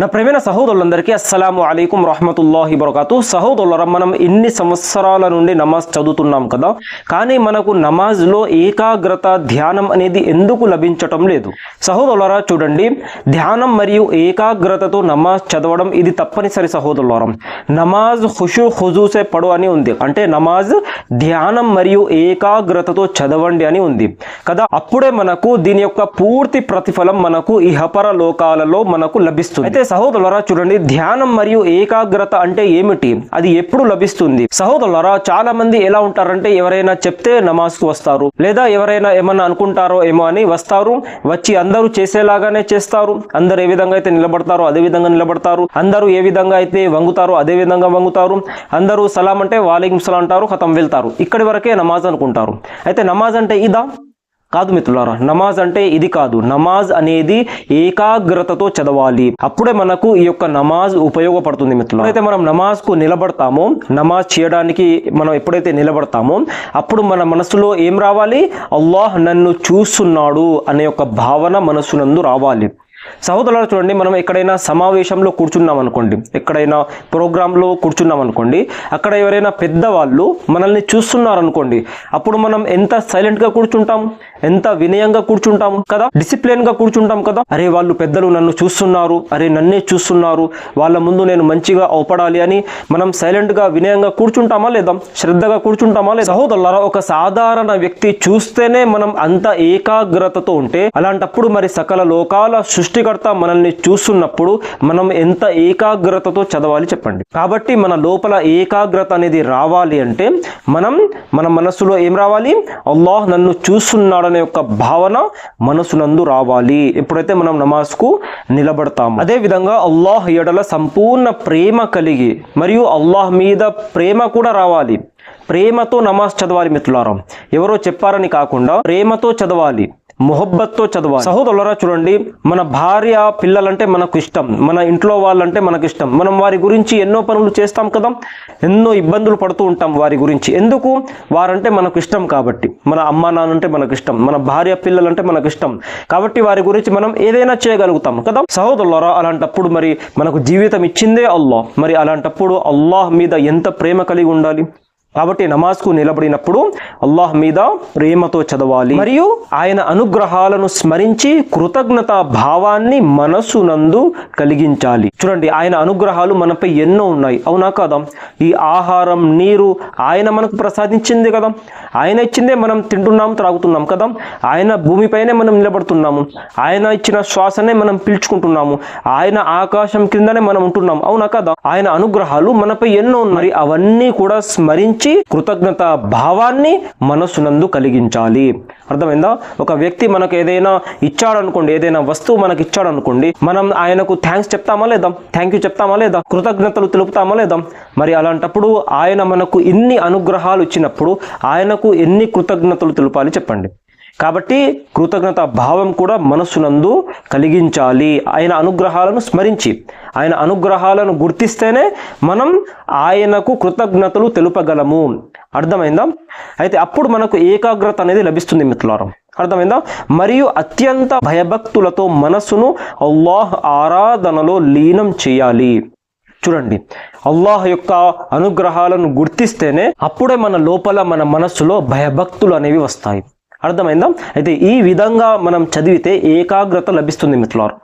నా ప్రేమైన సహోదరులందరికీ అస్సలాము అలైకుం రహమతుల్లాహి బరకాతు. సహోదరులరా మనం ఇన్ని సంవత్సరాల నుండి నమాజ్ చదువుతున్నాం కదా కానీ మనకు నమాజ్లో ఏకాగ్రత ధ్యానం అనేది ఎందుకు లభించటం లేదు? సహోదరులరా చూడండి ధ్యానం మరియు ఏకాగ్రతతో నమాజ్ చదవడం ఇది తప్పనిసరి సహోదరులరం. నమాజ్ హుషు హుజూసే పడు అని ఉంది. అంటే నమాజ్ ధ్యానం మరియు ఏకాగ్రతతో చదవండి అని ఉంది. కదా అప్పుడే మనకు దీని యొక్క పూర్తి ప్రతిఫలం మనకు ఇహపర లోకాలలో మనకు లభిస్తుంది. అయితే సహోదరులరా చూడండి ధ్యానం మరియు ఏకాగ్రత అంటే ఏమిటి? అది ఎప్పుడు లభిస్తుంది? సహోదరులరా చాలా మంది ఎలా ఉంటారంటే ఎవరైనా చెప్తే నమాజ్కు వస్తారు లేదా ఎవరైనా ఏమన్నా అనుకుంటారో ఏమో అని వస్తారు. వచ్చి అందరూ చేసేలాగానే చేస్తారు. అందరు ఏ విధంగా అయితే నిలబడతారో అదే విధంగా నిలబడతారు. అందరూ ఏ విధంగా అయితే వంగుతారో అదే విధంగా వంగుతారు. అందరూ సలాం అంటే వాలేకుం సలాం అంటారు ఖతం వెళ్తారు. ఇక్కడి వరకే నమాజ్ అనుకుంటారు. అయితే నమాజ్ అంటే ఇదా? కాదు మిత్రులారా నమాజ్ అంటే ఇది కాదు. నమాజ్ అనేది ఏకాగ్రతతో చదవాలి. అప్పుడే మనకు ఈ యొక్క నమాజ్ ఉపయోగపడుతుంది మిత్రులు అయితే మనం నమాజ్కు నిలబడతామో నమాజ్ చేయడానికి మనం ఎప్పుడైతే నిలబడతామో అప్పుడు మన మనసులో ఏం రావాలి? అల్లాహ్ నన్ను చూస్తున్నాడు అనే యొక్క భావన మనసునందు రావాలి. సహోదరులు చూడండి మనం ఎక్కడైనా సమావేశంలో కూర్చున్నాం అనుకోండి ఎక్కడైనా ప్రోగ్రాంలో కూర్చున్నాం అనుకోండి అక్కడ ఎవరైనా పెద్దవాళ్ళు మనల్ని చూస్తున్నారు అనుకోండి అప్పుడు మనం ఎంత సైలెంట్గా కూర్చుంటాం? ఎంత వినయంగా కూర్చుంటాం కదా? డిసిప్లిన్గా కూర్చుంటాం కదా? అరే వాళ్ళు పెద్దలు నన్ను చూస్తున్నారు. అరే నన్నే చూస్తున్నారు. వాళ్ళ ముందు నేను మంచిగా అవపడాలి అని మనం సైలెంట్గా వినయంగా కూర్చుంటామా లేదా? శ్రద్ధగా కూర్చుంటామా లేదా? సహోదరులారా ఒక సాధారణ వ్యక్తి చూస్తేనే మనం అంత ఏకాగ్రతతో ఉంటే అలాంటప్పుడు మరి సకల లోకాల సృష్టికర్త మనల్ని చూస్తున్నప్పుడు మనం ఎంత ఏకాగ్రతతో చదవాలి చెప్పండి. కాబట్టి మన లోపల ఏకాగ్రత అనేది రావాలి అంటే మనం మన మనసులో ఏం రావాలి? అల్లాహ్ నన్ను చూస్తున్నాడు చూస్తున్నాడనే యొక్క భావన మనసునందు రావాలి. ఎప్పుడైతే మనం నమాజ్కు నిలబడతాము అదే విధంగా అల్లాహ్ ఎడల సంపూర్ణ ప్రేమ కలిగి మరియు అల్లాహ్ మీద ప్రేమ కూడా రావాలి. ప్రేమతో నమాజ్ చదవాలి మిత్రులారా. ఎవరో చెప్పారని కాకుండా ప్రేమతో చదవాలి. మొహబ్బత్తో చదవాలి. సహోదరులరా చూడండి మన భార్య పిల్లలంటే మనకు ఇష్టం మన ఇంట్లో వాళ్ళంటే మనకు ఇష్టం. మనం వారి గురించి ఎన్నో పనులు చేస్తాం కదా ఎన్నో ఇబ్బందులు పడుతూ ఉంటాం వారి గురించి. ఎందుకు? వారంటే మనకు ఇష్టం కాబట్టి. మన అమ్మ నాన్నంటే మనకు ఇష్టం మన భార్య పిల్లలంటే మనకు ఇష్టం. కాబట్టి వారి గురించి మనం ఏదైనా చేయగలుగుతాం కదా. సహోదరులరా అలాంటప్పుడు మరి మనకు జీవితం ఇచ్చిందే అల్లాహ్ మరి అలాంటప్పుడు అల్లాహ్ మీద ఎంత ప్రేమ కలిగి ఉండాలి? కాబట్టి నమాజ్కు నిలబడినప్పుడు అల్లాహ్ మీద ప్రేమతో చదవాలి. మరియు ఆయన అనుగ్రహాలను స్మరించి కృతజ్ఞత భావాన్ని మనసునందు కలిగించాలి. చూడండి ఆయన అనుగ్రహాలు మనపై ఎన్నో ఉన్నాయి. అవునా కదా? ఈ ఆహారం నీరు ఆయన మనకు ప్రసాదించింది కదా. ఆయన ఇచ్చిందే మనం తింటున్నాం త్రాగుతున్నాం కదా. ఆయన భూమిపైనే మనం నిలబడుతున్నాము. ఆయన ఇచ్చిన శ్వాసనే మనం పీల్చుకుంటున్నాము. ఆయన ఆకాశం కిందనే మనం ఉంటున్నాం. అవునా కదా? ఆయన అనుగ్రహాలు మనపై ఎన్నో ఉన్నాయి. మరి అవన్నీ కూడా స్మరించి కృతజ్ఞత భావాన్ని మనస్సునందు కలిగించాలి. అర్థమైందా? ఒక వ్యక్తి మనకు ఏదైనా ఇచ్చాడు అనుకోండి ఏదైనా వస్తువు మనకి ఇచ్చాడు అనుకోండి మనం ఆయనకు థ్యాంక్స్ చెప్తామా లేదా? థ్యాంక్ యూ చెప్తామా లేదా? కృతజ్ఞతలు తెలుపుతామా లేదా? మరి అలాంటప్పుడు ఆయన మనకు ఇన్ని అనుగ్రహాలు ఇచ్చినప్పుడు ఆయనకు ఎన్ని కృతజ్ఞతలు తెలుపాలి చెప్పండి. కాబట్టి కృతజ్ఞత భావం కూడా మనస్సునందు కలిగించాలి. ఆయన అనుగ్రహాలను స్మరించి ఆయన అనుగ్రహాలను గుర్తిస్తేనే మనం ఆయనకు కృతజ్ఞతలు తెలుపగలము. అర్థమైందా? అయితే అప్పుడు మనకు ఏకాగ్రత అనేది లభిస్తుంది మిత్రులారం. అర్థమైందా? మరియు అత్యంత భయభక్తులతో మనస్సును అల్లాహ్ ఆరాధనలో లీనం చేయాలి. చూడండి. అల్లాహ్ యొక్క అనుగ్రహాలను గుర్తిస్తేనే అప్పుడే మన లోపల మన మనస్సులో భయభక్తులు అనేవి వస్తాయి. అర్థమైందా? అయితే ఈ విధంగా మనం చదివితే ఏకాగ్రత లభిస్తుంది మిత్రులారు.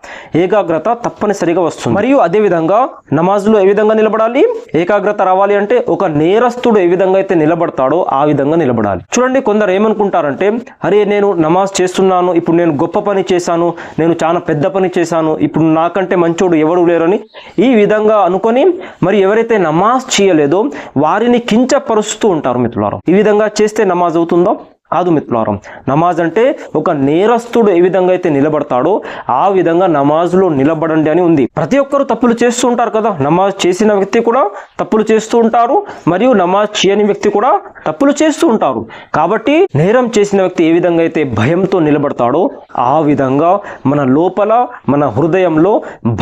ఏకాగ్రత తప్పనిసరిగా వస్తుంది. మరియు అదే విధంగా నమాజ్లో ఏ విధంగా నిలబడాలి? ఏకాగ్రత రావాలి అంటే ఒక నేరస్తుడు ఏ విధంగా అయితే నిలబడతాడో ఆ విధంగా నిలబడాలి. చూడండి కొందరు ఏమనుకుంటారంటే అరే నేను నమాజ్ చేస్తున్నాను ఇప్పుడు నేను గొప్ప పని చేశాను నేను చాలా పెద్ద పని చేశాను ఇప్పుడు నాకంటే మంచోడు ఎవరు లేరని? ఈ విధంగా అనుకొని మరి ఎవరైతే నమాజ్ చేయలేదో వారిని కించపరుస్తూ ఉంటారు మిత్రులారు. ఈ విధంగా చేస్తే నమాజ్ అవుతుందో? కాదు మిత్రులారం నమాజ్ అంటే ఒక నేరస్తుడు ఏ విధంగా అయితే నిలబడతాడో ఆ విధంగా నమాజ్లో నిలబడండి అని ఉంది. ప్రతి ఒక్కరు తప్పులు చేస్తూ ఉంటారు కదా నమాజ్ చేసిన వ్యక్తి కూడా తప్పులు చేస్తూ ఉంటారు మరియు నమాజ్ చేయని వ్యక్తి కూడా తప్పులు చేస్తూ ఉంటారు. కాబట్టి నేరం చేసిన వ్యక్తి ఏ విధంగా అయితే భయంతో నిలబడతాడో ఆ విధంగా మన లోపల మన హృదయంలో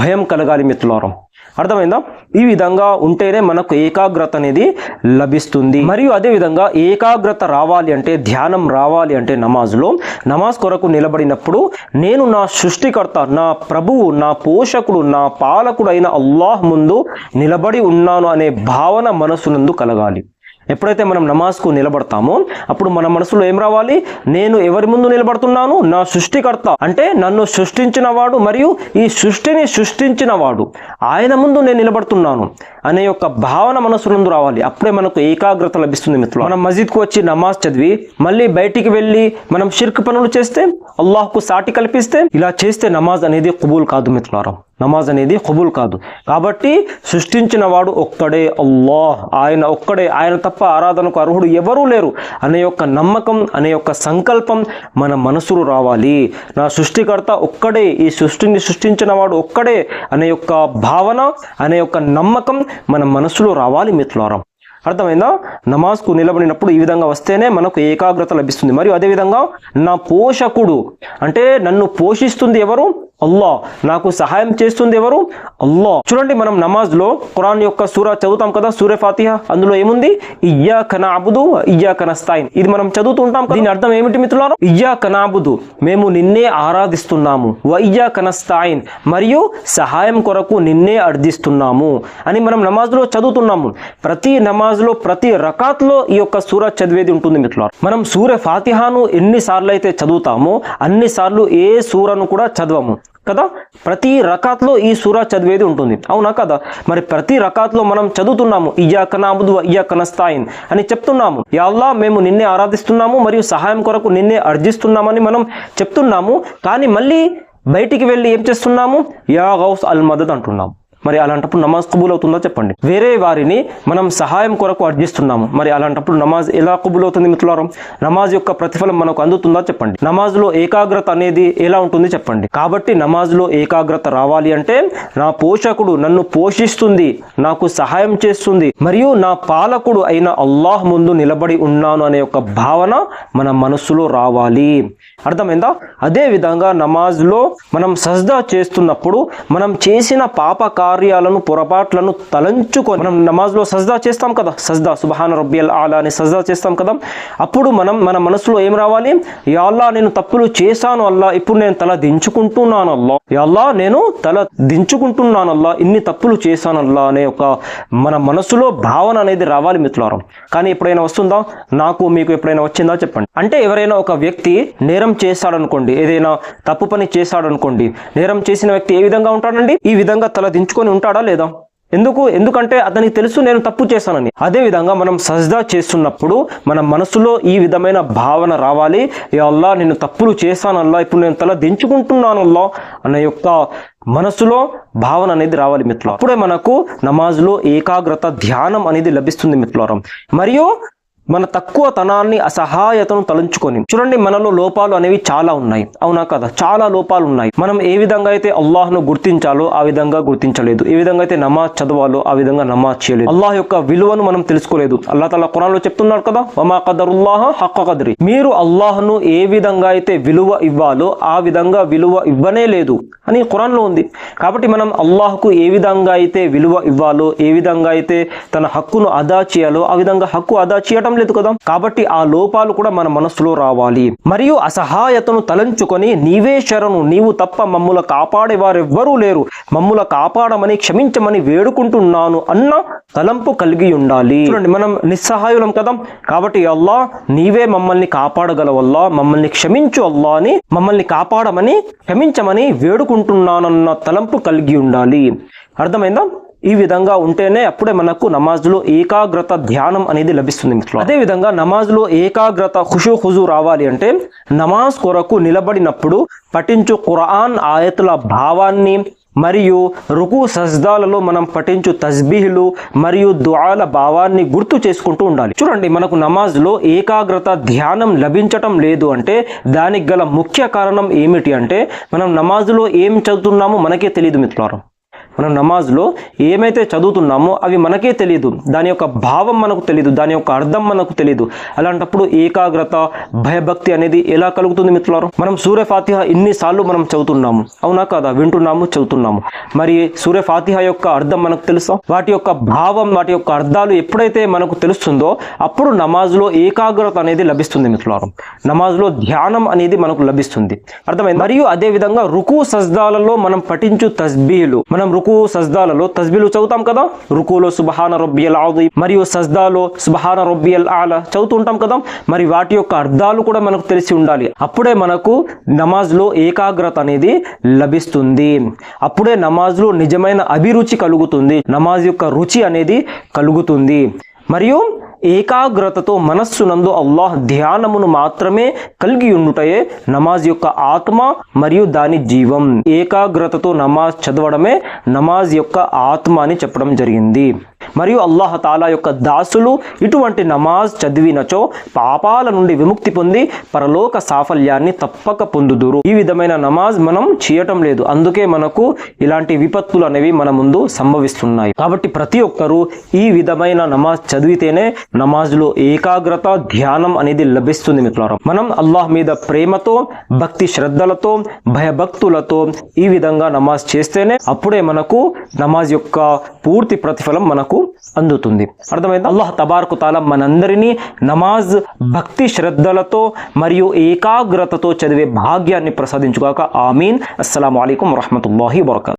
భయం కలగాలి మిత్రులారం. అర్థమైందా? ఈ విధంగా ఉంటేనే మనకు ఏకాగ్రత అనేది లభిస్తుంది. మరియు అదే విధంగా ఏకాగ్రత రావాలి అంటే ధ్యానం రావాలి అంటే నమాజ్లో నమాజ్ కొరకు నిలబడినప్పుడు నేను నా సృష్టికర్త నా ప్రభువు నా పోషకుడు నా పాలకుడు అయిన అల్లాహ్ ముందు నిలబడి ఉన్నాను అనే భావన మనసునందు కలగాలి. ఎప్పుడైతే మనం నమాజ్కు నిలబడతామో అప్పుడు మన మనసులో ఏం రావాలి? నేను ఎవరి ముందు నిలబడుతున్నాను? నా సృష్టికర్త. అంటే నన్ను సృష్టించిన వాడు మరియు ఈ సృష్టిని సృష్టించిన వాడు ఆయన ముందు నేను నిలబడుతున్నాను అనే యొక్క భావన మనసు నుండి రావాలి. అప్పుడే మనకు ఏకాగ్రత లభిస్తుంది మిత్రులు మనం మస్జిద్కు వచ్చి నమాజ్ చదివి మళ్ళీ బయటికి వెళ్ళి మనం షిర్క్ పనులు చేస్తే అల్లాహ్కు సాటి కల్పిస్తే ఇలా చేస్తే నమాజ్ అనేది కబూల్ కాదు మిత్రులారా. నమాజ్ అనేది కబూల్ కాదు. కాబట్టి సృష్టించిన వాడు ఒక్కడే అల్లాహ్. ఆయన ఒక్కడే. ఆయన తప్ప ఆరాధనకు అర్హుడు ఎవరూ లేరు. అనే యొక్క నమ్మకం అనే యొక్క సంకల్పం మన మనసులు రావాలి. నా సృష్టికర్త ఒక్కడే. ఈ సృష్టిని సృష్టించిన వాడు ఒక్కడే. అనే యొక్క భావన అనే యొక్క నమ్మకం మన మనసులో రావాలి మిత్రులారం. అర్థమైందా? నమాజ్కు నిలబడినప్పుడు ఈ విధంగా వస్తేనే మనకు ఏకాగ్రత లభిస్తుంది. మరియు అదేవిధంగా నా పోషకుడు అంటే నన్ను పోషిస్తుంది ఎవరు? అల్లా నాకు సహాయం చేస్తుంది ఎవరు? అల్లా చూడండి మనం నమాజ్లో ఖురాన్ యొక్క సూరా చదువుతాం కదా సూర్య ఫాతిహ. అందులో ఏముంది? ఇయ్యా కనాబుదు ఇయ్యా కనస్తాయిన్ ఇది మనం చదువుతుంటాం దీని అర్థం ఏమిటి మిత్రులారు? ఇయ్యా కనాబుదు మేము నిన్నే ఆరాధిస్తున్నాము. వయ్యా కనస్థాయిన్ కనస్తాయిన్ మరియు సహాయం కొరకు నిన్నే అర్థిస్తున్నాము అని మనం నమాజ్లో చదువుతున్నాము. ప్రతి నమాజ్ నమాజ్లో ప్రతి రకాత్లో ఈ యొక్క సూర చదివేది ఉంటుంది మిత్రులారా. మనం సూర్య ఫాతిహాను ఎన్నిసార్లు అయితే చదువుతామో అన్నిసార్లు ఏ సూరను కూడా చదవము. కదా? ప్రతి రకాత్లో ఈ సూరా చదివేది ఉంటుంది. అవునా కదా? మరి ప్రతి రకాత్లో మనం చదువుతున్నాము ఇయ్యా కనాబుదు ఇయ్యా కనస్తాయిన్ అని చెప్తున్నాము. యాల్లా మేము నిన్నే ఆరాధిస్తున్నాము మరియు సహాయం కొరకు నిన్నే అర్జిస్తున్నామని మనం చెప్తున్నాము. కానీ మళ్ళీ బయటికి వెళ్ళి ఏం చేస్తున్నాము? యా గౌస్ అల్ మదద్ అంటున్నాము. మరి అలాంటప్పుడు నమాజ్ కబూల్ అవుతుందో చెప్పండి. వేరే వారిని మనం సహాయం కొరకు అర్జిస్తున్నాము. మరి అలాంటప్పుడు నమాజ్ ఎలా కబూల్ అవుతుంది మిత్రులారం? నమాజ్ యొక్క ప్రతిఫలం మనకు అందుతుందా చెప్పండి. నమాజ్లో ఏకాగ్రత అనేది ఎలా ఉంటుంది చెప్పండి. కాబట్టి నమాజ్లో ఏకాగ్రత రావాలి అంటే నా పోషకుడు నన్ను పోషిస్తుంది నాకు సహాయం చేస్తుంది మరియు నా పాలకుడు అయిన అల్లాహ్ ముందు నిలబడి ఉన్నాను అనే ఒక భావన మన మనస్సులో రావాలి. అర్థమైందా? అదే విధంగా నమాజ్లో మనం సజ్దా చేస్తున్నప్పుడు మనం చేసిన పాప కార్యాలను పొరపాట్లను తలంచుకొని మనం నమాజ్లో సజ్దా చేస్తాం కదా. సజ్దా సుబహాన రబ్బియల్ ఆలా అని సజ్దా చేస్తాం కదా. అప్పుడు మనం మన మనసులో ఏం రావాలి? యా అల్లా నేను తప్పులు చేశాను అల్లా ఇప్పుడు నేను తల దించుకుంటున్నాను అల్లా. అల్లా నేను తల దించుకుంటున్నాను అల్లా ఇన్ని తప్పులు చేశాను అల్లా అనే ఒక మన మనసులో భావన అనేది రావాలి మిత్రులారం. కానీ ఎప్పుడైనా వస్తుందా? నాకు మీకు ఎప్పుడైనా వచ్చిందా చెప్పండి. అంటే ఎవరైనా ఒక వ్యక్తి నేరం చేశాడనుకోండి ఏదైనా తప్పు పని చేశాడనుకోండి నేరం చేసిన వ్యక్తి ఏ విధంగా ఉంటాడండి? ఈ విధంగా తల దించుకొని ఉంటాడా లేదా? ఎందుకు? ఎందుకంటే అతనికి తెలుసు నేను తప్పు చేశానని. అదే విధంగా మనం సజ్దా చేస్తున్నప్పుడు మన మనసులో ఈ విధమైన భావన రావాలి. ఏ అల్లా నేను తప్పులు చేశానల్లా ఇప్పుడు నేను తల దించుకుంటున్నానల్లా అనే యొక్క మనసులో భావన అనేది రావాలి మిత్రులు అప్పుడే మనకు నమాజ్లో ఏకాగ్రత ధ్యానం అనేది లభిస్తుంది మిత్రులారం. మరియు మన తక్కువ తనాన్ని అసహాయతను తలంచుకొని. చూడండి మనలో లోపాలు అనేవి చాలా ఉన్నాయి. అవునా కదా? చాలా లోపాలు ఉన్నాయి. మనం ఏ విధంగా అయితే అల్లాహ్ను గుర్తించాలో ఆ విధంగా గుర్తించలేదు. ఏ విధంగా అయితే నమాజ్ చదవాలో ఆ విధంగా నమాజ్ చేయలేదు. అల్లాహ్ యొక్క విలువను మనం తెలుసుకోలేదు. అల్లా తల ఖురాన్లో చెప్తున్నాడు కదా వమా కదరుల్లాహ హక్క కదరి మీరు అల్లాహ్ను ఏ విధంగా అయితే విలువ ఇవ్వాలో ఆ విధంగా విలువ ఇవ్వనే లేదు అని కురాన్లో ఉంది. కాబట్టి మనం అల్లాహ్కు ఏ విధంగా అయితే విలువ ఇవ్వాలో ఏ విధంగా అయితే తన హక్కును అదా చేయాలో ఆ విధంగా హక్కు అదా చేయటం లేదు కదా? కాబట్టి ఆ లోపాలు కూడా మన మనస్సులో రావాలి. మరియు అసహాయతను తలంచుకొని నీవే శరణు నీవు తప్ప మమ్ముల కాపాడే వారెవ్వరూ లేరు. మమ్ముల కాపాడమని క్షమించమని వేడుకుంటున్నాను అన్న తలంపు కలిగి ఉండాలి. చూడండి మనం నిస్సహాయులం కదా? కాబట్టి అల్లా నీవే మమ్మల్ని కాపాడగలవల్లా మమ్మల్ని క్షమించు అల్లా అని మమ్మల్ని కాపాడమని క్షమించమని వేడుకుంటున్నానన్న తలంపు కలిగి ఉండాలి. అర్థమైందా? ఈ విధంగా ఉంటేనే అప్పుడే మనకు నమాజ్లో ఏకాగ్రత ధ్యానం అనేది లభిస్తుంది మిత్రులు అదే విధంగా నమాజ్లో ఏకాగ్రత ఖుషు హుజు రావాలి అంటే నమాజ్ కొరకు నిలబడినప్పుడు పఠించు ఖురాన్ ఆయతుల భావాన్ని మరియు రుకు సజ్దాలలో మనం పఠించు తస్బీహులు మరియు దుఆల భావాన్ని గుర్తు చేసుకుంటూ ఉండాలి. చూడండి మనకు నమాజ్లో ఏకాగ్రత ధ్యానం లభించటం లేదు అంటే దానికి గల ముఖ్య కారణం ఏమిటి అంటే మనం నమాజ్లో ఏం చదువుతున్నామో మనకే తెలియదు మిత్రులారం. మనం నమాజ్లో ఏమైతే చదువుతున్నామో అవి మనకే తెలియదు దాని యొక్క భావం మనకు తెలియదు దాని యొక్క అర్థం మనకు తెలియదు అలాంటప్పుడు ఏకాగ్రత భయభక్తి అనేది ఎలా కలుగుతుంది మిత్రులారు? మనం సూర్య ఫాతిహ ఇన్నిసార్లు మనం చదువుతున్నాము. అవునా కాదా? వింటున్నాము చదువుతున్నాము. మరి సూర్య ఫాతిహ యొక్క అర్థం మనకు తెలుసా? వాటి యొక్క భావం వాటి యొక్క అర్థాలు ఎప్పుడైతే మనకు తెలుస్తుందో అప్పుడు నమాజ్లో ఏకాగ్రత అనేది లభిస్తుంది మిత్రులారు. నమాజ్లో ధ్యానం అనేది మనకు లభిస్తుంది. అర్థమైంది? మరియు అదే విధంగా రుకు సజ్దాలలో మనం పఠించు తస్బీలు మనం రుకు సజ్దాలలో తస్బీలు చదువుతాం కదా? రుకులో సుబహాన రొబ్బియల్ ఆది మరియు సజ్దాలో సుబహాన రొబ్బియల్ ఆల చదువుతుంటాం కదా? మరి వాటి యొక్క అర్థాలు కూడా మనకు తెలిసి ఉండాలి. అప్పుడే మనకు నమాజ్లో ఏకాగ్రత అనేది లభిస్తుంది. అప్పుడే నమాజ్లో నిజమైన అభిరుచి కలుగుతుంది. నమాజ్ యొక్క రుచి అనేది కలుగుతుంది. మరియు ఏకాగ్రతతో మనస్సునందు అల్లాహ్ ధ్యానమును మాత్రమే కలిగి ఉండుటయే నమాజ్ యొక్క ఆత్మ మరియు దాని జీవం. ఏకాగ్రతతో నమాజ్ చదవడమే నమాజ్ యొక్క ఆత్మ అని చెప్పడం జరిగింది. మరియు అల్లాహ్ తాలా యొక్క దాసులు ఇటువంటి నమాజ్ చదివినచో పాపాల నుండి విముక్తి పొంది పరలోక సాఫల్యాన్ని తప్పక పొందుదురు. ఈ విధమైన నమాజ్ మనం చేయటం లేదు. అందుకే మనకు ఇలాంటి విపత్తులు అనేవి మన ముందు సంభవిస్తున్నాయి. కాబట్టి ప్రతి ఒక్కరూ ఈ విధమైన నమాజ్ చదివితేనే నమాజ్లో ఏకాగ్రత ధ్యానం అనేది లభిస్తుంది మిత్రులారా. మనం అల్లాహ్ మీద ప్రేమతో భక్తి శ్రద్ధలతో భయభక్తులతో ఈ విధంగా నమాజ్ చేస్తేనే అప్పుడే మనకు నమాజ్ యొక్క పూర్తి ప్రతిఫలం మనకు అందుతుంది. అర్థమైంది? అల్లాహ్ తబార్కు తాలా మనందరినీ నమాజ్ భక్తి శ్రద్ధలతో మరియు ఏకాగ్రతతో చదివే భాగ్యాన్ని ప్రసాదించుగాక. ఆమీన్. అస్సలం అయికం వరహమూల వరకతు